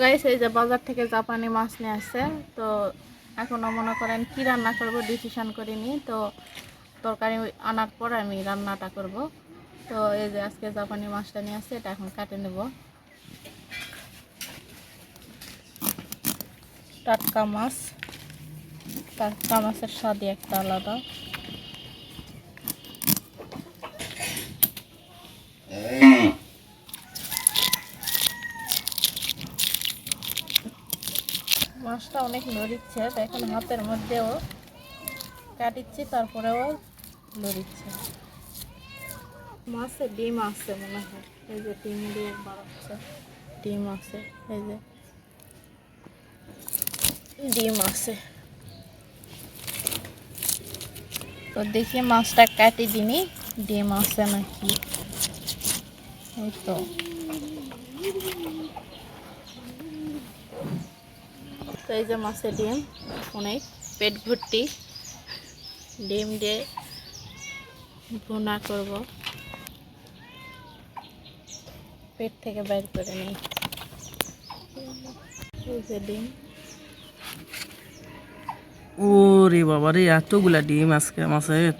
Guys এই যে বাজার থেকে জাপানি মাছ নিয়ে আসছে, তো এখনও মনে করেন কি রান্না করব ডিসিশন করিনি, তো তরকারি আনার পর আমি রান্নাটা করব। তো এই যে আজকে জাপানি মাছটা নিয়ে আসছে, এটা এখন কাটে নেব। টাটকা মাছ, টাটকা মাছের স্বাদই একটা আলাদা। মাছটা অনেক নড়িচ্ছে এখন হাতের মধ্যেও কাটিচ্ছি তারপরেও লড়িচ্ছে। মাছে ডিম আসছে মনে হয় এই যে ডিম দিয়ে বাড়াচ্ছে ডিম আছে এই যে। ডিম আছে। তো দেখি মাছটা কাটি দিনি ডিম আছে নাকি? এই তো। তো এই যে মাছের ডিম, অনেক পেট ভর্তি। ডিম দিয়ে ভুনা করব। পেট থেকে বের করে নিই। যে ডিম। ওরে বাবা রে এতগুলা ডিম আজকে মাছের।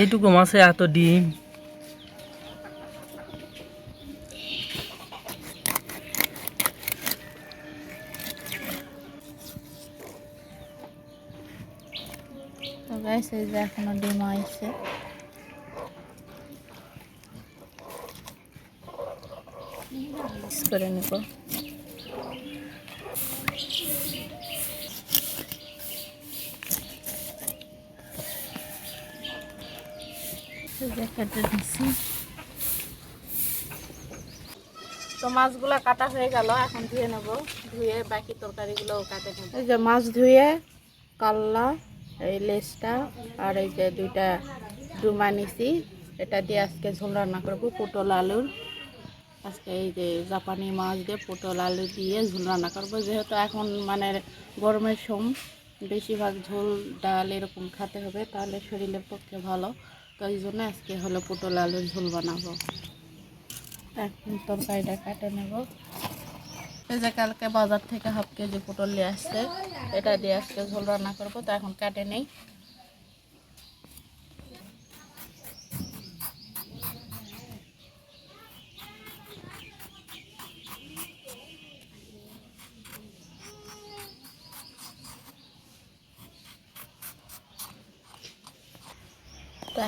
এইটুকু মাছে এত ডিম। গাইস এই যে এখনও ডিম আইছে। মিক্স করে নিব। তো মাছগুলো কাটা হয়ে গেল এখন ধুয়ে নেব। ধুয়ে বাকি তরকারিগুলোও কাটে নেব। এই যে মাছ ধুয়ে কাল্লা এই লেসটা আর এই যে দুইটা ডুমা নিছি। এটা দিয়ে আজকে ঝোল রান্না করব, পটল আলুর। আজকে এই যে জাপানি মাছ দিয়ে পটল আলু দিয়ে ঝোল রান্না করব। যেহেতু এখন মানে গরমের সম, বেশিরভাগ ঝোল, ডাল এরকম খেতে হবে, তাহলে শরীরের পক্ষে ভালো। তো এই জন্য আজকে হলো পটল আলুর ঝোল বানাবো। এখন তরকারিটা কাটে নেব। এই যে কালকে বাজার থেকে হাফ কেজি পটল নিয়ে আসছে, এটা দিয়ে আজকে ঝোল রান্না করব, তো এখন কাটে নেই।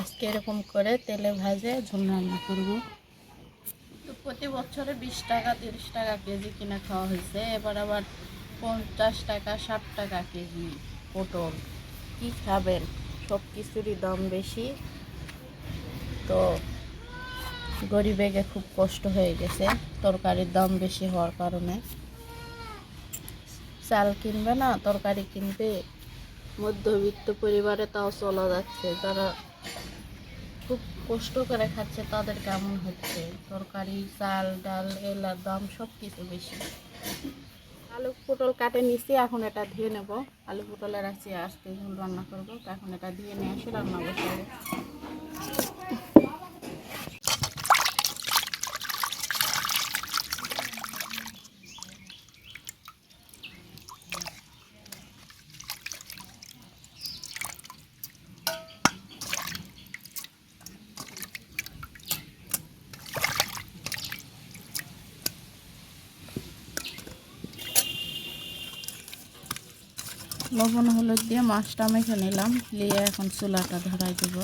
আজকে এরকম করে তেলে ভাজে ঝোল রান্না করব। প্রতি বছরে বিশ টাকা, তিরিশ টাকা কেজি কিনে খাওয়া হয়েছে। এবার আবার পঞ্চাশ টাকা, ষাট টাকা কেজি পটল। কি খাবেন? সব কিছুরই দাম বেশি। তো গরিবেগে খুব কষ্ট হয়ে গেছে তরকারির দাম বেশি হওয়ার কারণে। চাল কিনবে না, তরকারি কিনবে। মধ্যবিত্ত পরিবারে তাও চলা যাচ্ছে। যারা খুব কষ্ট করে খাচ্ছে, তাদের কেমন হচ্ছে? তরকারি, চাল, ডাল এলার দাম সব কিছু বেশি। আলু পটল কাটে নিচে এখন এটা ধুয়ে নেব। আলু পটলের আছে আসতে ঝোল রান্না করব। এখন এটা ধুয়ে নিয়ে আসি রান্না বসাবো। লবণ হলুদ দিয়ে মাছটা মেখে নিলাম। নিয়ে এখন চুলাটা ধরাই দেব।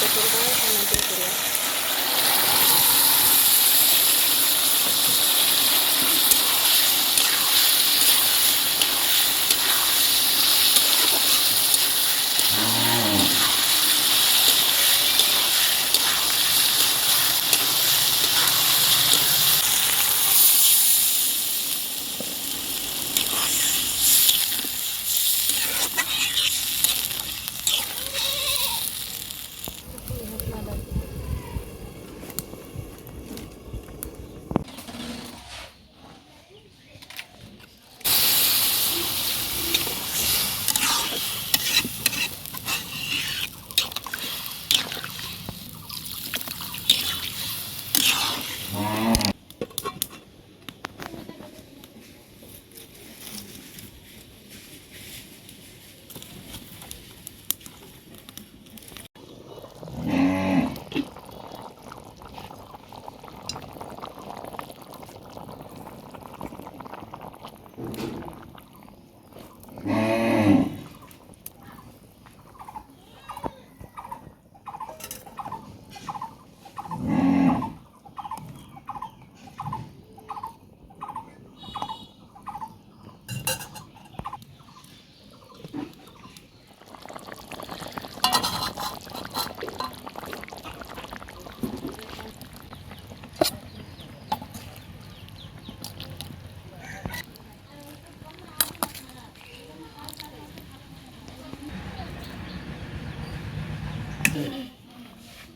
তেঁতুলটা এখানে দিয়ে দিলাম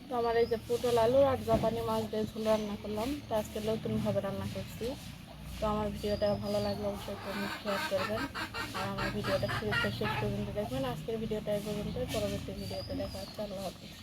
তো আমার এই যে পটল, আলু আর জাপানি মাছ দিয়ে ঝোল রান্না করলাম। তো আজকে নতুনভাবে রান্না করছি। তো আমার ভিডিওটা ভালো লাগলে অবশ্যই কমেন্ট শেয়ার করবেন। আর আমার ভিডিওটা শুরুতে শেষ পর্যন্ত দেখবেন। আজকের ভিডিওটা এই পর্যন্ত পরবর্তী ভিডিওতে দেখা হচ্ছে। আল্লাহ হাফিজ।